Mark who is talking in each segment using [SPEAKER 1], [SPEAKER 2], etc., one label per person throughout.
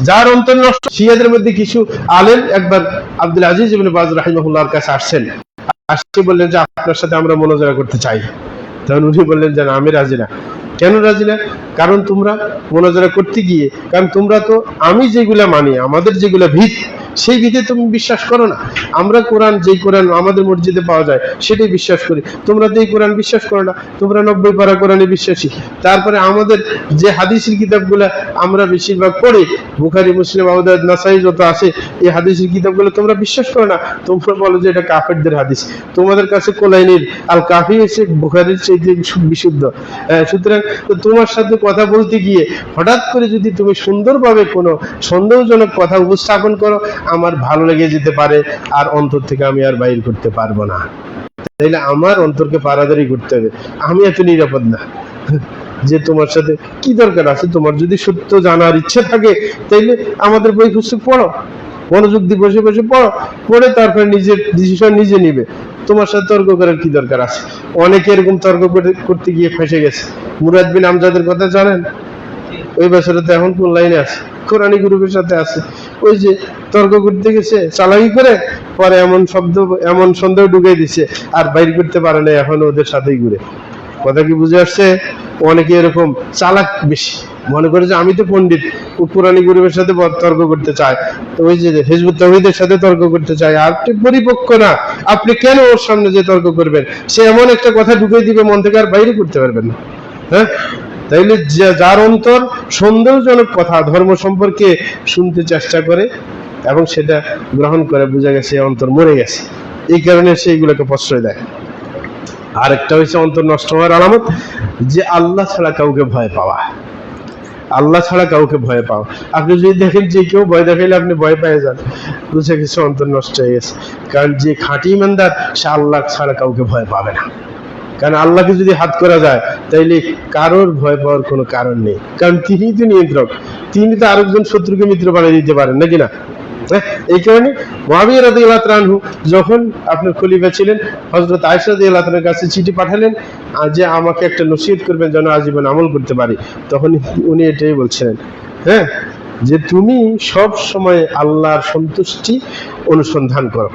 [SPEAKER 1] যার অন্তর নষ্ট, শিয়াদের মধ্যে কিছু আলেম, একবার আব্দুল আজিজ ইবনে বাজ রাহিমাহুল্লাহর কাছে আসছেন। আসছে বললেন যে, আপনার সাথে আমরা মনোজরা করতে চাই। তখন উনি বললেন যে আমি রাজি না। কেন রাজি না? কারণ তোমরা মনোজরা করতে গিয়ে কারণ তোমরা তো আমি যেগুলা মানি আমাদের যেগুলা ভিত সেই ভিতে তুমি বিশ্বাস করো না। আমরা কোরআন যেই কোরআন আমাদের মসজিদে পাওয়া যায় সেটাই বিশ্বাস করি। তোমরা তো এই কোরআন বিশ্বাস করো না। তোমরা নব্বই পারা কোরআনে বিশ্বাসী। তারপরে আমাদের যে হাদিসের কিতাবগুলা আমরা বেশিরভাগ পড়ি বুখারি মুসলিম আউদাদ নাসাই যত আছে এই হাদিসের কিতাবগুলো তোমরা বিশ্বাস করো না। তোমরা বলো যে এটা কাফেরদের হাদিস। তোমাদের কাছে কোলাইনির আল কাফি হচ্ছে বুখারির চাইতে বিশুদ্ধ। আহ, সুতরাং তোমার সাথে কথা বলতে গিয়ে হঠাৎ করে যদি তুমি সুন্দরভাবে কোনো সন্দেহজনক কথা উপস্থাপন করো, আমার ভালো লেগে যেতে পারে। আর অন্তর থেকে আমি আর বাইর করতে পারব না। তাইলে আমার অন্তরকে পারাদারি করতে হবে। আমি এত নিরাপদ না। যে তোমার সাথে কি দরকার আছে? তোমার যদি সত্য জানার ইচ্ছে থাকে, তাইলে আমাদের বই পুস্তক পড়ো। মনোযোগ দিয়ে বসে বসে পড়ো তারপরে নিজের ডিসিশন নিজে নিবে। তোমার সাথে তর্ক করার কি দরকার আছে? অনেকে এরকম তর্ক করতে গিয়ে ফেসে গেছে। মুরাদ বিন আমজাদের কথা জানেন? ওই বছরে তো এখন কোন লাইনে আছে। কোরআনী গ্রুপের সাথে আছে। ওই যে তর্ক করতে গেছে, চালাকি করে, পরে এমন শব্দ, এমন সন্দেহ ঢুকাই দিছে, আর বাইর করতে পারে না, এখন ওদের সাথেই ঘুরে। কথা কি বুঝে আসছে? অনেকে এরকম চালাক বেশি। মনে করে যে আমি তো পণ্ডিত, ও কোরআনী গ্রুপের সাথে তর্ক করতে চায়, তো ওই যে হেজবুত তহিদের সাথে তর্ক করতে চায় আপনি পরিপক্ক না। আপনি কেন ওর সামনে যে তর্ক করবেন? সে এমন একটা কথা ঢুকাই দিবে, মন থেকে আর বাইরে করতে পারবেন না। হ্যাঁ? তাইলে যার অন্তর সন্দেহজনক কথা, ধর্ম সম্পর্কে শুনতে চেষ্টা করে, এবং সেটা গ্রহণ করে বোঝা গেছে অন্তর মরে গেছে। এই কারণে সে এগুলোকে প্রশ্রয় দেয়। আরেকটা হচ্ছে অন্তর নষ্ট হওয়ার আলামত, যে আল্লাহ ছাড়া কাউকে ভয় পাওয়া। আল্লাহ ছাড়া কাউকে ভয় পাও। আপনি যদি দেখেন যে কেউ ভয় দেখাইলে আপনি ভয় পেয়ে যান। বুঝে গেছে অন্তর নষ্ট হয়ে গেছে। কারণ যে খাঁটি ইমানদার, সে আল্লাহ ছাড়া কাউকে ভয় পাবে না। কারণ আল্লাহকে যদি হাত করা যায়, তাইলে কারোর ভয় পাওয়ার কোনো কারণ নেই। কারণ তিনি তো নিয়ন্ত্রক। তিনি তো আরেকজন শত্রুকে মিত্র বানিয়ে দিতে পারেন, নাকি না? এই কারণে মহাবীর তাআলাহু যখন আপনার খলিফা ছিলেন আয়েশা রাদিয়াল্লাহু তাআলার কাছে চিঠি পাঠালেন যে আমাকে একটা নসিহত করবেন যেন আজীবন আমল করতে পারি। তখন উনি এটাই বলছিলেন হ্যাঁ যে তুমি সব সময় আল্লাহর সন্তুষ্টি অনুসন্ধান করো।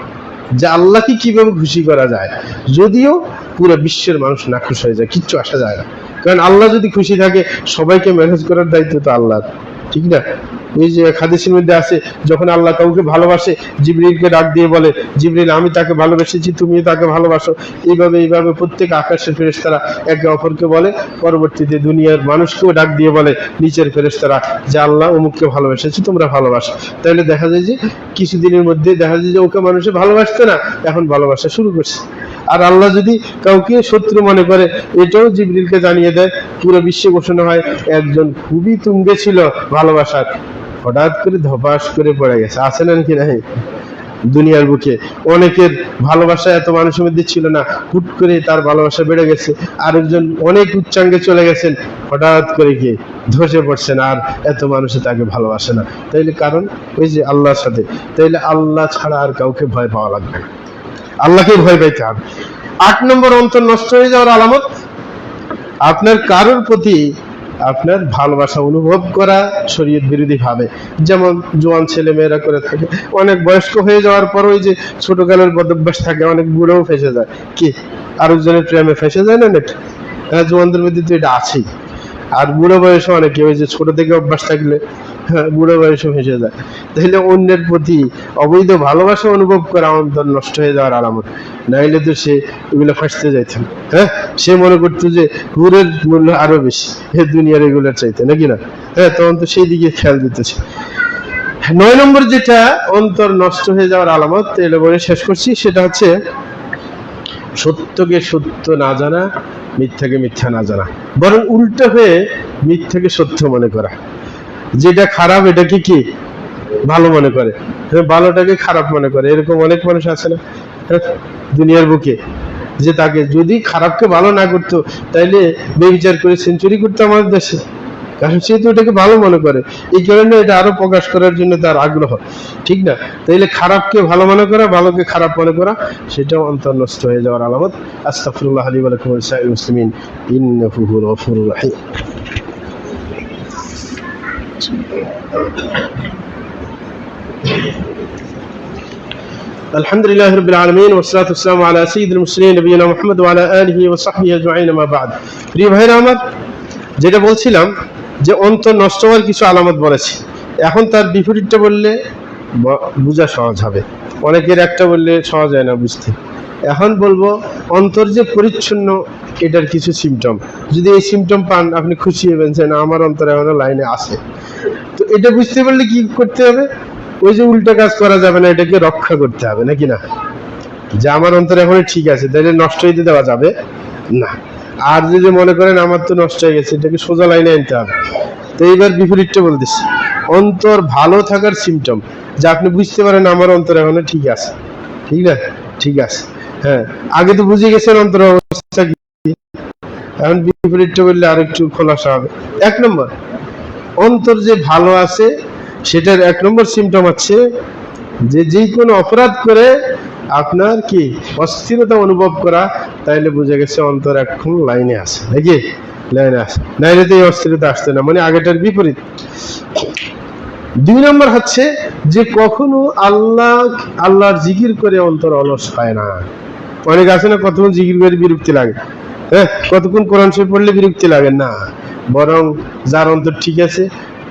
[SPEAKER 1] যে আল্লাহকে কীভাবে খুশি করা যায়, যদিও পুরো বিশ্বের মানুষ না নাখুশ হয়ে যায়, কিচ্ছু আসা যায় না। কারণ আল্লাহ যদি খুশি থাকে, সবাইকে ম্যানেজ করার দায়িত্ব তো আল্লাহর। ঠিক না? ওই যে হাদিসের মধ্যে আছে, যখন আল্লাহ কাউকে ভালোবাসে, জিবরিলকে ডাক দিয়ে বলে, জিবরিল, আমি তাকে ভালোবেসেছি তুমি তাকে ভালোবাসো। এইভাবে এইভাবে প্রত্যেক আকাশের ফেরেস্তারা একে অপরকে বলে, পরবর্তীতে দুনিয়ার মানুষকেও ডাক দিয়ে বলে, নিচের ফেরেস্তারা যে আল্লাহ অমুককে ভালোবেসেছি, তোমরা ভালোবাসো। তাহলে দেখা যায় যে, কিছুদিনের মধ্যে দেখা যায় যে, ওকে মানুষে ভালোবাসতো না, এখন ভালোবাসা শুরু করছে। আর আল্লাহ যদি কাউকে শত্রু মনে করে, এটাও জিবরিলকে জানিয়ে দেয়, পুরো বিশ্বে ঘোষণা হয়, একজন খুবই তুঙ্গে ছিল ভালোবাসার। হঠাৎ করে ধপাস করে পড়ে গেছে। আছে না কি নাই? দুনিয়ার বুকে। অনেকের ভালোবাসা এত মানুষের মধ্যে ছিল না। হুট করে তার ভালোবাসা বেড়ে গেছে। আরেকজন অনেক উচ্চাঙ্গে চলে গেছেন। হঠাৎ করে গিয়ে ধসে পড়ছেন আর এত মানুষে তাকে ভালোবাসে না। তাইলে কারণ? ওই যে আল্লাহর সাথে। তাইলে আল্লাহ ছাড়া আর কাউকে ভয় পাওয়া লাগবে না। আল্লাহকে ভয় পাইতে হবে। আট নম্বর অন্তর নষ্ট হয়ে যাওয়ার আলামত, আপনার কারোর প্রতি আপনার ভালোবাসা অনুভব করা শরীয়ত বিরোধী ভাবে। যেমন জোয়ান ছেলে মেয়েরা করে থাকে। অনেক বয়স্ক হয়ে যাওয়ার পর ওই যে ছোট ছোটকালের বদভ্যাস থাকে, অনেক বুড়োও ফেসে যায়। কি? আরেকজনের প্রেমে ফেসে যায় না নেট হ্যাঁ জোয়ানদের মধ্যে তো এটা আছেই। আর বুড়ো বয়সে অনেকে ওই যে ছোট থেকে অভ্যাস থাকলে বুড়ো বয়সে ভেসে যায়। তাহলে অন্যের প্রতি অবৈধ ভালোবাসা অনুভব করা অন্তর নষ্ট হয়ে যাওয়ার আলামত নাইলে তো সে এগুলো ফাঁসতে যাইত হ্যাঁ? সে মনে করতো যে হুরের মূল্য আরও বেশি। হে দুনিয়ার এগুলোর চাইতে, নাকি না? হ্যাঁ তখন তো সেই দিকে খেয়াল দিতেছে। নয় নম্বর যেটা অন্তর নষ্ট হয়ে যাওয়ার আলামত এলে বলে শেষ করছি। সেটা হচ্ছে সত্যকে সত্য না জানা, মিথ্যাকে মিথ্যা না জানা। বরং উল্টো হয়ে মিথ্যাকে সত্য মনে করা। যেটা খারাপ এটাকে কি ভালো মনে করে? হ্যাঁ, ভালোটাকে খারাপ মনে করে। এরকম অনেক মানুষ আছে না? হ্যাঁ, দুনিয়ার বুকে যে তাকে যদি খারাপকে ভালো না করতো তাইলে বেবিচার করে সেঞ্চুরি করতো আমাদের দেশে। কারণ সে তো এটাকে ভালো মনে করে। এই কারণে এটা আরও প্রকাশ করার জন্য তার আগ্রহ। ঠিক না? তাইলে খারাপকে ভালো মনে করা ভালোকে খারাপ মনে করা সেটাও অন্তর নষ্ট হয়ে যাওয়ার আলামত। আস্তাগফিরুল্লাহ আলী ইন্নাহু হুয়াল গফুরুর রাহিম الحمد لله رب العالمين والصلاة والسلام على سيد المرسلين نبينا محمد وعلى آله وصحبه أجمعين ما بعد প্রিয় ভাইরা আমার যেটা বলছিলাম যে অন্তর নষ্ট হওয়ার কিছু আলামত বলেছি এখন তার বিপরীতটা বললে ব- বোঝা সহজ হবে অনেকের একটা বললে সহজ হয় না বুঝতে এখন বলবো অন্তর যে পরিচ্ছন্ন এটার কিছু সিমটম যদি এই সিমটম পান আপনি খুশি হবেন যে না আমার অন্তর এখনো লাইনে আছে তো এটা বুঝতে পারলে কি করতে হবে? ওই যে উল্টা কাজ করা যাবে না, এটাকে রক্ষা করতে হবে, নাকি না? যে আমার অন্তর এখন ঠিক আছে তাহলে নষ্ট হইতে দেওয়া যাবে? না। আর যদি মনে করেন আমার তো নষ্ট হয়ে গেছে, এটাকে সোজা লাইনে আনতে হবে। তো এইবার বিপরীতটা বলতেছি। অন্তর ভালো থাকার সিমটম যা আপনি বুঝতে পারেন আমার অন্তর এখনও ঠিক আছে। ঠিক না? ঠিক আছে। হ্যাঁ। আগে তো বুঝে গেছেন অন্তর অবস্থা কি? এখন বিপরীতটা বললে আর একটু খোলাসা হবে। এক নম্বর অন্তর যে ভালো আছে, সেটার এক নম্বর সিমটম হচ্ছে যে যে কোনো অপরাধ করে আপনার কি অস্থিরতা অনুভব করা, তাইলে বুঝে গেছে অন্তর এখন লাইনে আছে, নাকি? লাইনে আছে। নাইলে তো এই অস্থিরতা আসছে না মানে আগেটার বিপরীত। দুই নম্বর হচ্ছে যে কখনো আল্লাহ, আল্লাহর জিকির করে অন্তর অলস হয় না। অনেক আছে না কতক্ষণ জিকির করে বিরক্তি লাগে? হ্যাঁ কতক্ষণ কোরআন শরীফ পড়লে বিরক্তি লাগে? না। বরং যার অন্তর ঠিক আছে,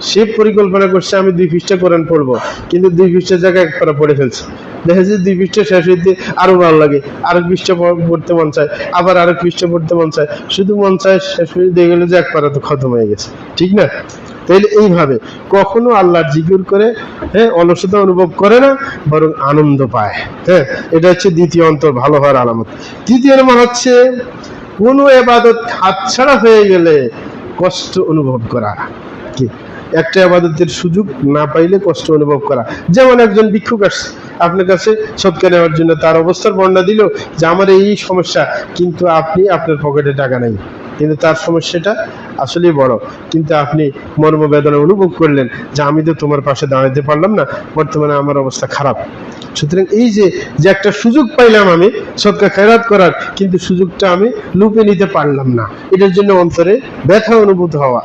[SPEAKER 1] সে পরিকল্পনা করছে আমি দুই পৃষ্ঠা কোরআন পড়ব। কিন্তু দুই পৃষ্ঠার জায়গায় এক পারা পড়ে ফেলছে। দেখা যাচ্ছে দুই পৃষ্ঠা শেষ হইতে আরও ভালো লাগে। আরেক পৃষ্ঠা পড়তে মন চায়, আবার আরেক পৃষ্ঠা পড়তে মন চায়। শুধু মন চায় শেষ হয়ে দিয়ে গেলে যে এক পারা তো খতম হয়ে গেছে। ঠিক না? তাইলে এইভাবে কখনো আল্লাহর জিকির করে হ্যাঁ অলসতা অনুভব করে না, বরং আনন্দ পায়। হ্যাঁ এটা হচ্ছে দ্বিতীয় অন্তর, ভালো হওয়ার আলামত। তৃতীয় নম্বর হচ্ছে, কোনো এবাদত হাতছাড়া হয়ে গেলে কষ্ট অনুভব করা। কি একটা আবাদতের সুযোগ, না পাইলে কষ্ট অনুভব করা। যেমন একজন ভিক্ষুক আসছে আপনার কাছে সৎকার নেওয়ার জন্য তার অবস্থার বর্ণনা দিল যে, আমার এই সমস্যা, কিন্তু আপনি আপনার পকেটে টাকা নাই। কিন্তু তার সমস্যাটা আসলেই বড়। কিন্তু আপনি মর্মবেদনা অনুভব করলেন যে আমি তো তোমার পাশে দাঁড়াতে পারলাম না বর্তমানে আমার অবস্থা খারাপ। সুতরাং এই যে যে একটা সুযোগ পাইলাম আমি সৎকা খেরাত করার কিন্তু সুযোগটা আমি লুপে নিতে পারলাম না। এটার জন্য অন্তরে ব্যথা অনুভূত হওয়া।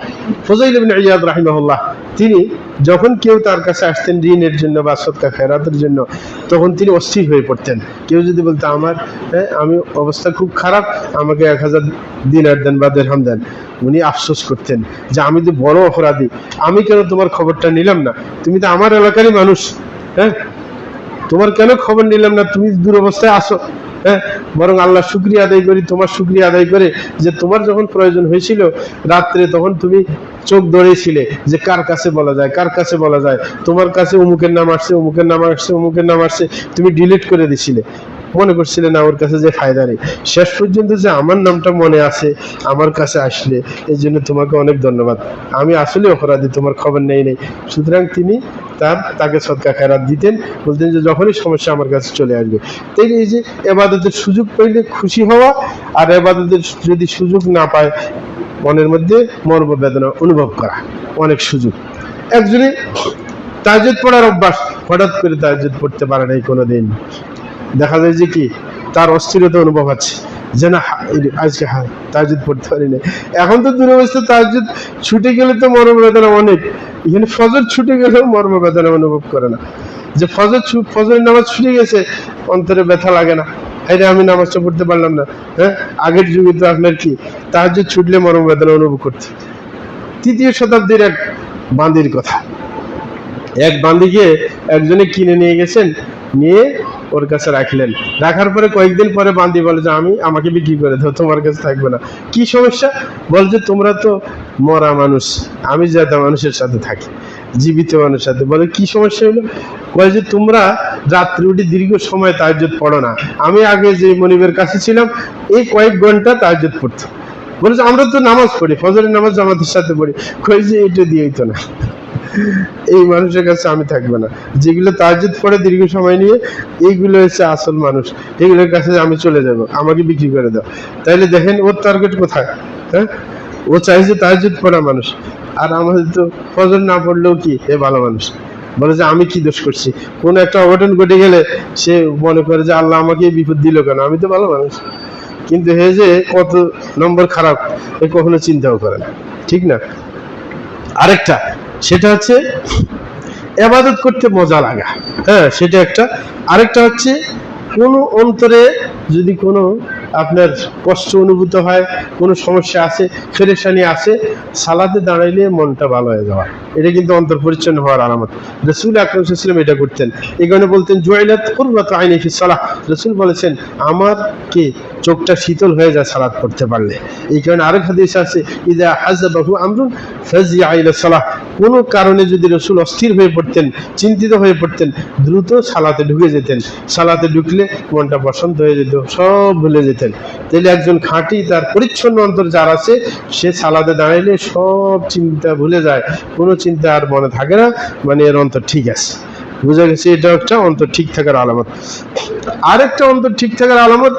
[SPEAKER 1] ফজাইল ইবনে ইয়াদ রাহিমাহুল্লাহ তিনি যখন কেউ তার কাছে আসতেন ঋণের জন্য বা সৎকা খেরাতের জন্য তখন তিনি অস্থির হয়ে পড়তেন। কেউ যদি বলতো আমার হ্যাঁ, আমি অবস্থা খুব খারাপ আমাকে এক হাজার দিন দিনার দেন বা দেড়হাম দেন। উনি আফসোস করতেন যে আমি তো বড় অপরাধী। আমি কেন তোমার খবরটা নিলাম না? তুমি তো আমার এলাকারই মানুষ হ্যাঁ? তোমার কেন খবর নিলাম না? তুমি দুরবস্থায় আসো হ্যাঁ? বরং আল্লাহ শুক্রিয়া আদায় করি, তোমার শুক্রিয়া আদায় করে যে তোমার যখন প্রয়োজন হয়েছিল রাত্রে তখন তুমি চোখ ধরেছিলে যে কার কাছে বলা যায়, কার কাছে বলা যায়? তোমার কাছে অমুকের নাম আসছে, অমুকের নাম আসছে, অমুকের নাম আসছে, তুমি ডিলিট করে দিছিলে। মনে করছিলে না ওর কাছে যে ফায়দা নেই। শেষ পর্যন্ত যে আমার নামটা মনে আছে, আমার কাছে আসলে এই জন্য তোমাকে অনেক ধন্যবাদ। আমি আসলে অপরাধী, তোমার খবর নেই নেই। সুতরাং তিনি তার, তাকে সৎকা খেরাত দিতেন, বলতেন যে যখনই সমস্যা আমার কাছে চলে আসবে। তাই এই যে এবাদতের সুযোগ পাইলে খুশি হওয়া, আর এবাদতের যদি সুযোগ না পায়, মনের মধ্যে মর্ম বেদনা অনুভব করা, অনেক সুযোগ। একজনে তাজুদ পড়ার অভ্যাস, হঠাৎ করে তাজুদ পড়তে পারে নাই কোনোদিন। দেখা যায় যে কি, তার অস্থিরতা অনুভব হচ্ছে যে না আজকে হ্যাঁ তাজুদ পড়তে পারি না এখন তো দুরবস্থা তাজুদ ছুটে গেলে তো মর্ম বেদনা অনেক। এখানে ফজর ছুটে গেলেও মর্ম বেদনা অনুভব করে না। যে ফজর ফজরের নামাজ ছুটে গেছে, অন্তরে ব্যথা লাগে না। হাইরে আমি নামাজটা পড়তে পারলাম না হ্যাঁ? আগের যুগে তো আপনার কি তাহাজুদ ছুটলে মর্ম বেদনা অনুভব করতে। তৃতীয় শতাব্দীর এক বান্দির কথা। এক বান্দিকে একজনে কিনে নিয়ে গেছেন, নিয়ে ওর কাছে রাখলেন। রাখার পরে কয়েকদিন পরে বান্দি বলে যে, আমি, আমাকে বিক্রি করে দাও, তোমার কাছে থাকবে না। কি সমস্যা? বল যে, তোমরা তো মরা মানুষ, আমি যাতে মানুষের সাথে থাকি, জীবিত মানুষের সাথে। বলে, কি সমস্যা হলো? বলে যে, তোমরা রাত্রি উঠে দীর্ঘ সময় তাহাজ্জুদ পড়ো না। আমি আগে যে মনিবের কাছে ছিলাম এই কয়েক ঘণ্টা তাহাজ্জুদ পড়তো বলে যে, আমরা তো নামাজ পড়ি, ফজরের নামাজ জামাতের সাথে পড়ি। কই এটা দিয়েই তো না। এই মানুষের কাছে আমি থাকব না। যেগুলো তাজুদ পড়ে দীর্ঘ সময় নিয়ে, এইগুলো হচ্ছে আসল মানুষ। এগুলোর কাছে আমি চলে যাব। আমাকে বিক্রি করে দাও। তাইলে দেখেন, ওর টার্গেট কোথায়? হ্যাঁ? ও চাইছে তাজুদ পড়া মানুষ। আর আমাদের তো ফজর না পড়লেও কি? এ ভালো মানুষ। বলে যে, আমি কি দোষ করছি? কোন একটা অঘটন ঘটে গেলে সে মনে করে যে, আল্লাহ আমাকে বিপদ দিল কেন? আমি তো ভালো মানুষ। কিন্তু হে যে, কত নম্বর খারাপ, এ কখনো চিন্তাও করে না। ঠিক না? আরেকটা। সেটা হচ্ছে এবাদত করতে মজা লাগা। হ্যাঁ সেটা একটা। আরেকটা হচ্ছে কোনো অন্তরে যদি কোনো আপনার কষ্ট অনুভূত হয়, কোনো সমস্যা আছে, ফেরেশানি আছে, সালাতে দাঁড়াইলে মনটা ভালো হয়ে যাওয়া। এটা কিন্তু অন্তর পরিচ্ছন্ন হওয়ার আলামত। রসুল আকরম সাল্লাম এটা করতেন। এই কারণে বলতেন জয়লাত কুরবাত আইনি ফি সালাহ। রসুল বলেছেন, আমার কি চোখটা শীতল হয়ে যায় সালাত করতে পারলে? এই কারণে আরেক হাদিস আছে, ইদা হাজাবাহু আমরুন ফাজি আইলা সালাহ। কোনো কারণে যদি রসুল অস্থির হয়ে পড়তেন, চিন্তিত হয়ে পড়তেন, দ্রুত সালাতে ঢুকে যেতেন। সালাতে ঢুকলে মনটা বসন্ত হয়ে যেত, সব ভুলে যেতেন। তাহলে একজন খাঁটি, তার পরিচ্ছন্ন অন্তর যার আছে, সে সালাতে দাঁড়াইলে সব চিন্তা ভুলে যায়। কোনো চিন্তা আর মনে থাকে না মানে এর অন্তর ঠিক আছে। বুঝা গেছে? এটা একটা অন্তর ঠিক থাকার আলামত। আরেকটা অন্তর ঠিক থাকার আলামত,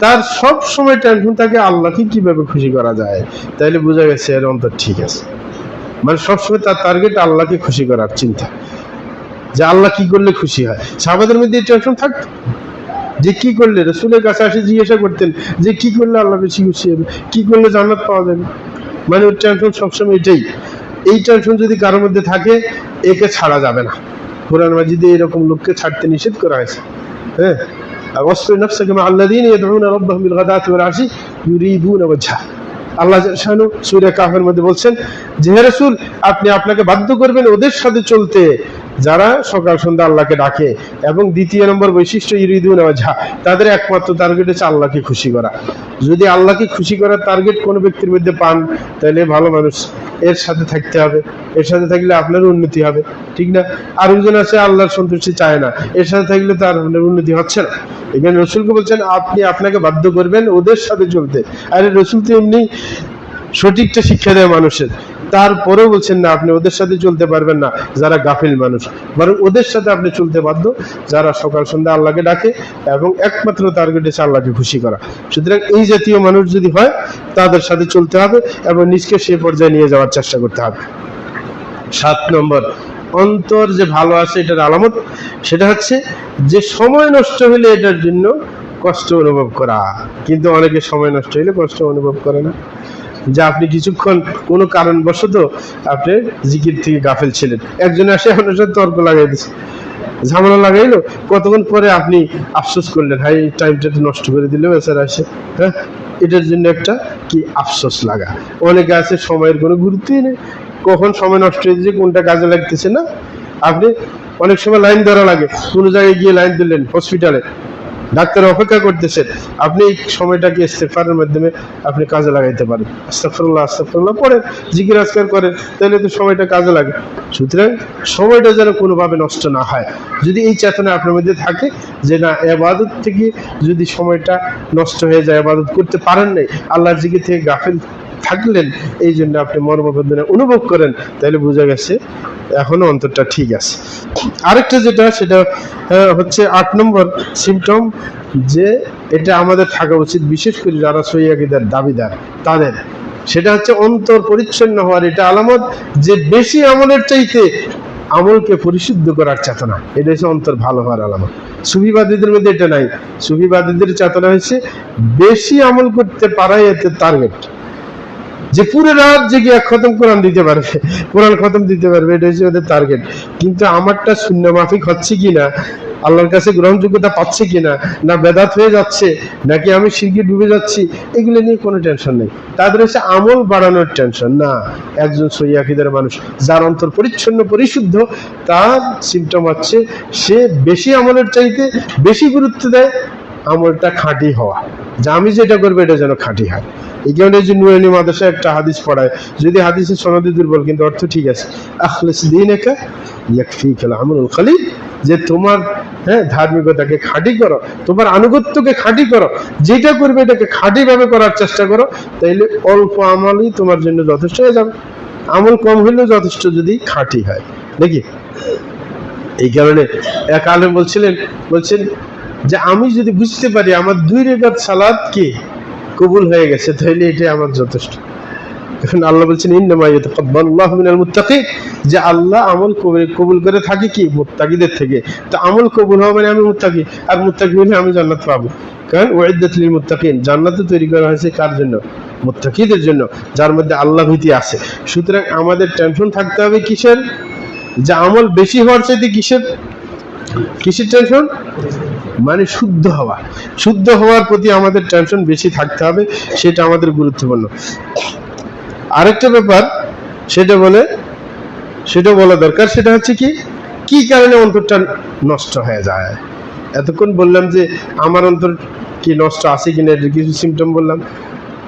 [SPEAKER 1] তার সব সময় টেনশন থাকে আল্লাহকে কীভাবে খুশি করা যায়। তাইলে বোঝা গেছে এর অন্তর ঠিক আছে। মানে সবসময় তার টার্গেট আল্লাহকে খুশি করার চিন্তা। যে আল্লাহ কি করলে খুশি হয়? সাহাবাদের মধ্যে এই টেনশন থাকতো। যে কি করলে? রসুলের কাছে আসে জিজ্ঞাসা করতেন যে কি করলে আল্লাহ বেশি খুশি হবে? কি করলে জান্নাত পাওয়া যাবে? মানে ওর টেনশন সবসময় এটাই। এই টেনশন যদি কারও মধ্যে থাকে, একে ছাড়া যাবে না। কোরআন মাজিদে এরকম লোককে ছাড়তে নিষেধ করা হয়েছে। হ্যাঁ? অবশ্যই নফসাকে আল্লাহ দিন ওয়াজহা। আল্লাহ সূরা কাফের মধ্যে বলছেন যে, হে রাসূল, আপনি আপনাকে বাধ্য করবেন ওদের সাথে চলতে। যারা সকাল সন্ধ্যা আল্লাহকে ডাকে এবং দ্বিতীয় নম্বর বৈশিষ্ট্য ইরিদুনা ওয়াজহা, তাদের একমাত্র টার্গেট হচ্ছে আল্লাহকে খুশি করা। যদি আল্লাহকে খুশি করার টার্গেট কোনো ব্যক্তির মধ্যে পান, তাহলে ভালো মানুষ এর সাথে থাকতে হবে, এর সাথে থাকলে আপনার উন্নতি হবে, ঠিক না? আর একজন আছে, আল্লাহর সন্তুষ্টি চায় না, এর সাথে থাকলে তার আপনার উন্নতি হচ্ছে না। এখানে রসুলকে বলছেন, আপনি আপনাকে বাধ্য করবেন ওদের সাথে চলতে। আরে রসুল তো এমনি সঠিকটা শিক্ষা দেয় মানুষের। তারপরেও বলছেন, না, আপনি ওদের সাথে চলতে পারবেন না, যারা গাফিল মানুষ। বরং ওদের সাথে আপনি চলতে বাধ্য, যারা সকাল সন্ধ্যা আল্লাহকে ডাকে এবং একমাত্র টার্গেট হচ্ছে আল্লাহকে খুশি করা। সুতরাং এই জাতীয় মানুষ যদি হয় তাদের সাথে চলতে হবে এবং নিজকে সে পর্যায়ে নিয়ে যাওয়ার চেষ্টা করতে হবে। সাত নম্বর, অন্তর যে ভালো আছে এটার আলামত, সেটা হচ্ছে যে সময় নষ্ট হলে এটার জন্য কষ্ট অনুভব করা। কিন্তু অনেকে সময় নষ্ট হলে কষ্ট অনুভব করে না। যে আপনি কিছুক্ষণ কোনো কারণবশত আপনি জিকির থেকে গাফেল ছিলেন। একজন আসে, আপনার সাথে তর্ক লাগাই দিচ্ছে ঝামেলা লাগাইলো। কতক্ষণ পরে আপনি আফসোস করলেন হাই টাইমটা তো নষ্ট করে দিল। বেচারা আসে হ্যাঁ? এটার জন্য একটা কি আফসোস লাগা। অনেকে আছে সময়ের কোনো গুরুত্বই নেই। কখন সময় নষ্ট হয়ে যাচ্ছে কোনটা কাজে লাগতেছে না? আপনি অনেক সময় লাইন ধরা লাগে। কোনো জায়গায় গিয়ে লাইন দিলেন হসপিটালে ডাক্তার অপেক্ষা করতেছেন, আপনি এই সময়টাকে ইস্তেফারের মাধ্যমে আপনি কাজে লাগাইতে পারেন। আস্তাফরুল্লাহ আস্তাফরুল্লাহ পড়েন, জিকির আজকার করেন, তাহলে তো সময়টা কাজে লাগে। সুতরাং সময়টা যেন কোনোভাবে নষ্ট না হয়। যদি এই চেতনা আপনার মধ্যে থাকে যে না, এবাদত থেকে যদি সময়টা নষ্ট হয়ে যায়, এবাদত করতে পারেন নাই, আল্লাহর জিকির থেকে গাফেল থাকলেন, এই জন্য আপনি মর্মবেদনা অনুভব করেন, তাহলে বোঝা গেছে এখনও অন্তরটা ঠিক আছে। আরেকটা যেটা, সেটা হচ্ছে আট নম্বর সিমটম যে এটা আমাদের থাকা উচিত, বিশেষ করে যারা সৈয়াকিদের দাবিদার, তাদের। সেটা হচ্ছে অন্তর পরিচ্ছন্ন হওয়ার এটা আলামত, যে বেশি আমলের চাইতে আমলকে পরিশুদ্ধ করার চেতনা, এটা হচ্ছে অন্তর ভালো হওয়ার আলামত। সুফিবাদীদের মধ্যে এটা নাই। সুফিবাদীদের চেতনা হচ্ছে, বেশি আমল করতে পারাই এতে টার্গেট যে পুরো রাত জেগে এক খতম কোরআন দিতে পারবে। কোরআন খতম দিতে পারবে, এটা হচ্ছে ওদের টার্গেট কিন্তু আমারটা শূন্য মাফিক হচ্ছে কিনা, আল্লাহর কাছে গ্রহণযোগ্যতা পাচ্ছে কিনা, না বেদাত হয়ে যাচ্ছে, নাকি আমি শিরকে ডুবে যাচ্ছি, এগুলো নিয়ে কোনো টেনশন নেই। তাদের হচ্ছে আমল বাড়ানোর টেনশন না। একজন সৈয়াকিদের মানুষ, যার অন্তর পরিচ্ছন্ন, পরিশুদ্ধ, তার সিমটম হচ্ছে সে বেশি আমলের চাইতে বেশি গুরুত্ব দেয় আমলটা খাঁটি হওয়া। যে আমি যেটা করব, এটা যেন খাঁটি হয়। এই কারণে যে নুরানি মাদ্রাসা একটা হাদিস পড়ায়। যদি হাদিসের সনদে দুর্বল, কিন্তু অর্থ ঠিক আছে। আখলিস দিন একা ইয়াকফিকাল আমরুল খালিদ যে তোমার হ্যাঁ ধার্মিকতাকে খাঁটি করো, তোমার আনুগত্যকে খাঁটি করো, যেটা করবে এটাকে খাঁটি ভাবে করার চেষ্টা করো, তাইলে অল্প আমলই তোমার জন্য যথেষ্ট হয়ে যাবে। আমল কম হইলেও যথেষ্ট যদি খাঁটি হয়। নাকি? এই কারণে এক আলেম বলছিলেন, বলছেন যে আমি যদি বুঝতে পারি আমার দুই রেখাত সালাদ কি? কবুল হয়ে গেছে তাহলে এটাই আমার যথেষ্ট। এখন আল্লাহ বলছেন, ইন্নামা ইয়াতাকাব্বালুল্লাহু মিনাল মুত্তাকিন যে আল্লাহ আমল কবুল কবুল করে থাকে কি? মুত্তাকিদের থেকে। তো আমল কবুল হওয়া মানে আমি মুত্তাকি, আর মুত্তাকি হলে আমি জান্নাত পাবো। কারণ ওয়াইদাত লিল মুত্তাকিন জান্নাত তৈরি করা হয়েছে কার জন্য? মুত্তাকিদের জন্য, যার মধ্যে আল্লাহ ভীতি আছে। সুতরাং আমাদের টেনশন থাকতে হবে কিসের? যে আমল বেশি হওয়ার চাইতে কিসের? কিসের টেনশন মানে শুদ্ধ হওয়া। শুদ্ধ হওয়ার প্রতি আমাদের টেনশন বেশি থাকতে হবে, সেটা আমাদের গুরুত্বপূর্ণ। আরেকটা ব্যাপার, সেটা বলে, সেটা বলা দরকার, সেটা হচ্ছে কি কি কারণে অন্তরটা নষ্ট হয়ে যায়? এতক্ষণ বললাম যে, আমার অন্তর কি নষ্ট আছে কিনা, এটার কিছু সিমটম বললাম।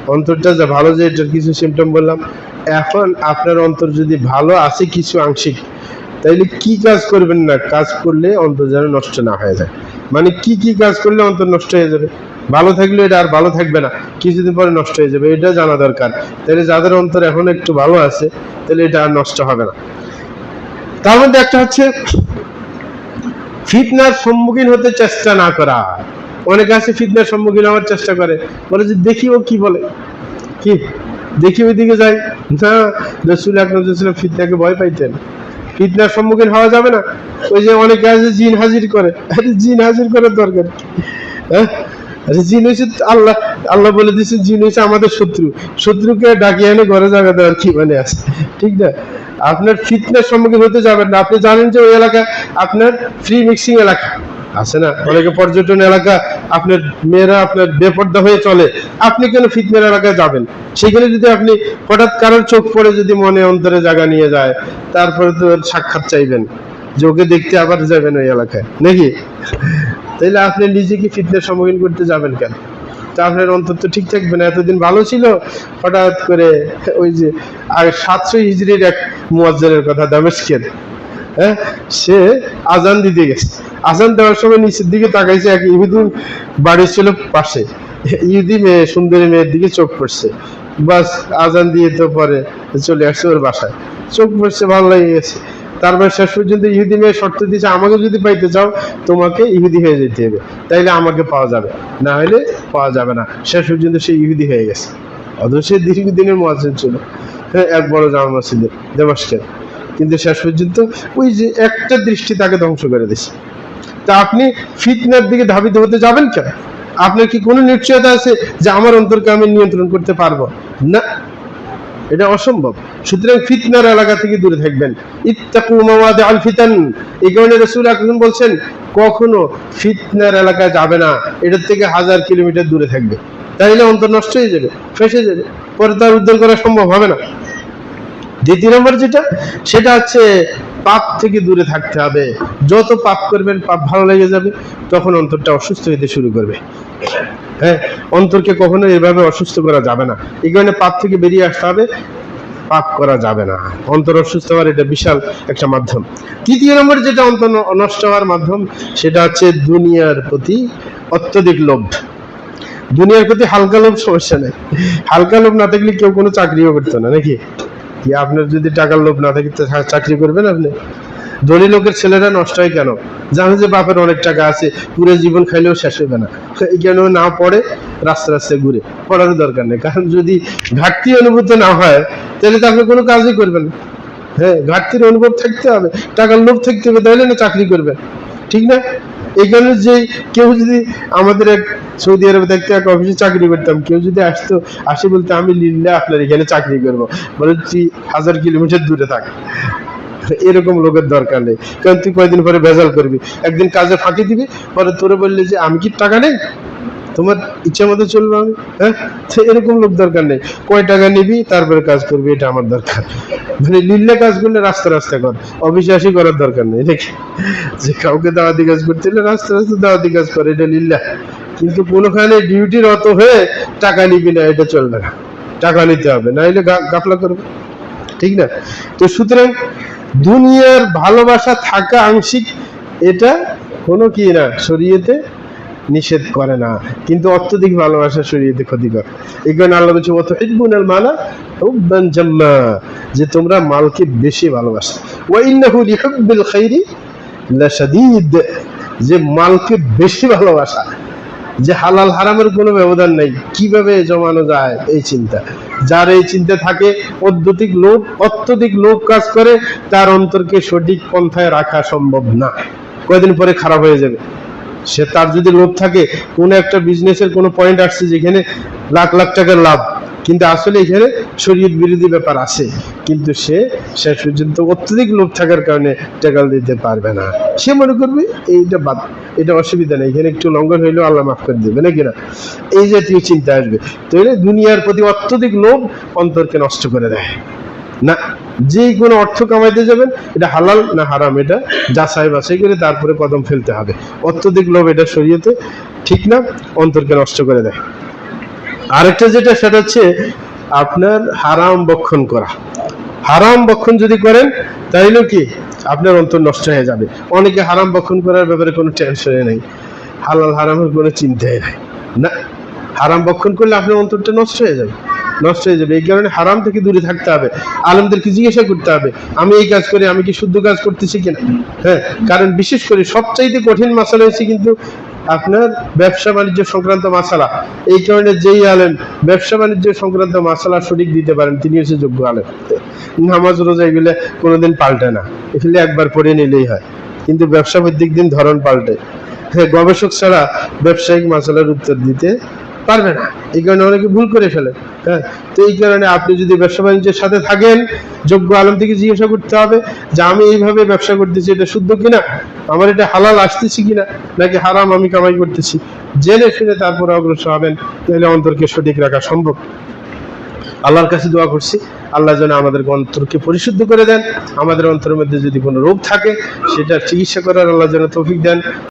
[SPEAKER 1] অন্তরটা যা ভালো যে, এটার কিছু সিমটম বললাম। এখন আপনার অন্তর যদি ভালো আছে, কিছু আংশিক তাইলে কি কাজ করবেন না? কাজ করলে অন্তর যেন নষ্ট না হয়ে যায়। মানে কি কি কাজ করলে অন্তর নষ্ট হয়ে যাবে? ভালো থাকলে এটা আর ভালো থাকবে না। কিছুদিন পরে নষ্ট হয়ে যাবে, এটা জানা দরকার। তাহলে যাদের অন্তর এখন একটু ভালো আছে তাহলে এটা আর নষ্ট হবে না। তার মধ্যে একটা হচ্ছে, ফিতনার সম্মুখীন হতে চেষ্টা না করা। অনেকে আছে ফিতনার সম্মুখীন হওয়ার চেষ্টা করে। বলে যে, দেখি ও কি বলে? কি? দেখি ওইদিকে যাই। না, রসুল ফিতনাকে ভয় পাইতেন। ফিতনার সম্মুখীন হওয়া যাবে না। ওই যে অনেকে আছে জিন হাজির করে। জিন হাজির করার দরকার হ্যাঁ? জিন হয়েছে আল্লাহ আল্লাহ বলে দিচ্ছে জিন হয়েছে আমাদের শত্রু। শত্রুকে ডাকিয়ে এনে ঘরে জায়গা দেওয়ার কি মানে আছে? ঠিক না? আপনার ফিটনেস সম্মুখীন হতে যাবেন না। আপনি জানেন যে ওই এলাকা আপনার ফ্রি মিক্সিং এলাকা। আছে না? অনেকে পর্যটন এলাকা আপনার মেয়েরা আপনার বেপর্দা হয়ে চলে। আপনি কেন এলাকায় যাবেন? সেখানে যদি আপনি হঠাৎ কারোর চোখ পড়ে যদি মনে অন্তরে জায়গা নিয়ে যায়, তারপরে তো সাক্ষাৎ চাইবেন। যে ওকে দেখতে আবার যাবেন ওই এলাকায়, নাকি? তাইলে আপনি নিজেকে ফিটনেস সম্মুখীন করতে যাবেন কেন? তা আপনার অন্তর তো ঠিক থাকবে না। এতদিন ভালো ছিল, হঠাৎ করে ওই যে, আর সাতশো হিজড়ির এক মুয়াজ্জেনের কথা, দামেস্কের। হ্যাঁ? সে আজান দিতে গেছে। আজান দেওয়ার সময় নিচের দিকে তাকাইছে এক ইহুদি বাড়ি ছিল পাশে। ইহুদি মেয়ে, সুন্দরী মেয়ের দিকে চোখ পড়ছে। বাস আজান দিয়ে তো পরে চলে আসছে ওর বাসায়। চোখ পড়ছে, ভালো লেগে গেছে। তারপর শেষ পর্যন্ত ইহুদি মেয়ে শর্ত দিয়েছে, আমাকে যদি পাইতে চাও, তোমাকে ইহুদি হয়ে যেতে হবে। তাইলে আমাকে পাওয়া যাবে। না হলে পাওয়া যাবে না। শেষ পর্যন্ত সে ইহুদি হয়ে গেছে। অথচ সে দীর্ঘদিনের মহাসিন ছিল। হ্যাঁ এক বড় জামা মসজিদের দেমাস্কের কিন্তু শেষ পর্যন্ত ওই যে একটা দৃষ্টি তাকে ধ্বংস করে দিছে। তা আপনি ফিতনার দিকে ধাবিত হতে যাবেন কেন? আপনার কি কোনো নিশ্চয়তা আছে যে আমার অন্তরকে আমি নিয়ন্ত্রণ করতে পারব? না। এটা অসম্ভব। সুতরাং ফিতনার এলাকা থেকে দূরে থাকবেন। ইত্তাকু আল ফিতান। এই কারণে রসুল আকরম বলছেন, কখনো ফিতনার এলাকায় যাবে না। এটার থেকে হাজার কিলোমিটার দূরে থাকবে। তাইলে অন্তর নষ্ট হয়ে যাবে, ফেসে যাবে। পরে তার উদ্ধার করা সম্ভব হবে না। দ্বিতীয় নম্বর যেটা, সেটা হচ্ছে পাপ থেকে দূরে থাকতে হবে। যত পাপ করবেন, পাপ ভালো লেগে যাবে, তখন অন্তরটা অসুস্থ হতে শুরু করবে। হ্যাঁ অন্তরকে কখনো এভাবে অসুস্থ করা যাবে না। এই কারণে পাপ থেকে বেরিয়ে আসতে হবে, পাপ করা যাবে না। অন্তর অসুস্থ হওয়ার এটা বিশাল একটা মাধ্যম। তৃতীয় নম্বর যেটা অন্তর নষ্ট হওয়ার মাধ্যম, সেটা হচ্ছে দুনিয়ার প্রতি অত্যধিক লোভ। দুনিয়ার প্রতি হালকা লোভ সমস্যা নেই। হালকা লোভ না থাকলে কেউ কোনো চাকরিও করতো না, নাকি? আপনার যদি টাকার লোভ না থাকে চাকরি করবেন আপনি? ধনী লোকের ছেলেরা নষ্ট হয় কেন? জানে যে বাপের অনেক টাকা আছে, পুরো জীবন খাইলেও শেষ হবে না। কেন না পড়ে, রাস্তা রাস্তায় ঘুরে। পড়ার দরকার নেই। কারণ যদি ঘাটতি অনুভূত না হয়, তাহলে তো আপনি কোনো কাজই করবেন হ্যাঁ ঘাটতির অনুভব থাকতে হবে। টাকার লোভ থাকতে হবে, তাহলে না চাকরি করবেন। ঠিক না? কারণে যে কেউ যদি আমাদের এক সৌদি আরবে থাকতে এক অফিসে চাকরি করতাম, কেউ যদি আসতো, আসে বলতে, আমি লিল্লে আপনার এখানে চাকরি করব। বলে তুই হাজার কিলোমিটার দূরে থাক। এরকম লোকের দরকার নেই। কারণ তুই কয়দিন পরে ভেজাল করবি? একদিন কাজে ফাঁকি দিবি, পরে তোরে বললে যে, আমি কি টাকা নেই? তোমার ইচ্ছা মতো চলবো আমি হ্যাঁ? এরকম লোক দরকার নেই। কয় টাকা নিবি, তারপরে কাজ করবি, এটা আমার দরকার। মানে লিল্লা কাজ করলে রাস্তা রাস্তা কর, অবিশ্বাসী করার দরকার নেই নাকি যে কাউকে দাওয়াতি কাজ করতে হলে রাস্তা রাস্তা দাওয়াতি কাজ করে, এটা লিল্লা কিন্তু কোনোখানে ডিউটির অত হয়ে টাকা নিবি না, এটা চলবে না। টাকা নিতে হবে না হলে গাফলা করবে। ঠিক না? তো সুতরাং দুনিয়ার ভালোবাসা থাকা আংশিক, এটা কোনো কি না, শরীয়তে নিষেধ করে না। কিন্তু অত্যধিক ভালোবাসা শরীয়তে ক্ষতিকর। এই কারণে আল্লাহ বলছে অত হিব্বুনাল মালা হুব্বান জাম্মা যে তোমরা মালকে বেশি ভালোবাসো। ওয়া ইন্নাহু লিহুব্বিল খাইরি লাশাদীদ যে মালকে বেশি ভালোবাসা। যে হালাল হারামের কোনো ব্যবধান নেই। কীভাবে জমানো যায় এই চিন্তা? যার এই চিন্তা থাকে, অত্যধিক লোক অত্যধিক লোক কাজ করে, তার অন্তরকে সঠিক পন্থায় রাখা সম্ভব না। কয়দিন পরে খারাপ হয়ে যাবে। সে তার যদি লোভ থাকে, কোনো একটা বিজনেসের কোনো পয়েন্ট আসছে যেখানে লাখ লাখ টাকার লাভ। কিন্তু আসলে এখানে শরীয়ত বিরোধী ব্যাপার আছে। কিন্তু সে শেষ পর্যন্ত অত্যধিক লোভ থাকার কারণে টেকাল দিতে পারবে না। সে মনে করবে, এইটা বাদ, এটা অসুবিধা নেই। এখানে একটু লঙ্ঘন হইলেও আল্লাহ মাফ করে দেবে, নাকি না? এই জাতীয় চিন্তা আসবে। তাহলে দুনিয়ার প্রতি অত্যধিক লোভ অন্তরকে নষ্ট করে দেয়। না যে কোনো অর্থ কামাইতে যাবেন, এটা হালাল না হারাম, এটা যাচাই বাছাই করে তারপরে কদম ফেলতে হবে। অত্যধিক লোভ এটা শরীয়তে ঠিক না, অন্তরকে নষ্ট করে দেয়। আরেকটা যেটা, সেটা হচ্ছে আপনার হারাম বক্ষণ করা। হারাম বক্ষণ যদি করেন তাইলে কি আপনার অন্তর নষ্ট হয়ে যাবে। অনেকে হারাম বক্ষণ করার ব্যাপারে কোনো টেনশনে নেই। হালাল হারামের কোনো চিন্তাই নাই। না, হারাম বক্ষণ করলে আপনার অন্তরটা নষ্ট হয়ে যাবে। নষ্ট হয়ে যাবে। এই কারণে হারাম থেকে দূরে থাকতে হবে। আলমদেরকে জিজ্ঞাসা করতে হবে, আমি এই কাজ করি, আমি কি শুদ্ধ কাজ করতেছি কিনা? হ্যাঁ কারণ বিশেষ করে সবচাইতে কঠিন মাসালা হচ্ছে কিন্তু আপনার ব্যবসা বাণিজ্য সংক্রান্ত মাসালা। এই কারণে যেই আলেম ব্যবসা বাণিজ্য সংক্রান্ত মাসালা সঠিক দিতে পারেন, তিনি হচ্ছে যোগ্য আলেম। নামাজ, রোজা এগুলো কোনোদিন পাল্টে না। এগুলো একবার পড়ে নিলেই হয়। কিন্তু ব্যবসা ভিত্তিক দিন ধরন পাল্টে। হ্যাঁ গবেষক ছাড়া ব্যবসায়িক মাসালার উত্তর দিতে পারবে না। এই কারণে অনেকে ভুল করে ফেলে। হ্যাঁ তো এই কারণে আপনি যদি ব্যবসা বাণিজ্যের সাথে থাকেন, যোগ্য আলম থেকে জিজ্ঞাসা করতে হবে যে, আমি এইভাবে ব্যবসা করতেছি, এটা শুদ্ধ কিনা? আমার এটা হালাল আসতেছি কিনা? নাকি হারাম আমি কামাই করতেছি? জেনে শুনে তারপরে অগ্রসর হবেন, তাহলে অন্তরকে সঠিক রাখা সম্ভব। আল্লাহর কাছে দোয়া করছি, আল্লাহ যেন আমাদের অন্তরকে পরিশুদ্ধ করে দেন। আমাদের অন্তরের মধ্যে যদি কোনো রোগ থাকে সেটা চিকিৎসা করার আল্লাহ যেন তৌফিক দেন।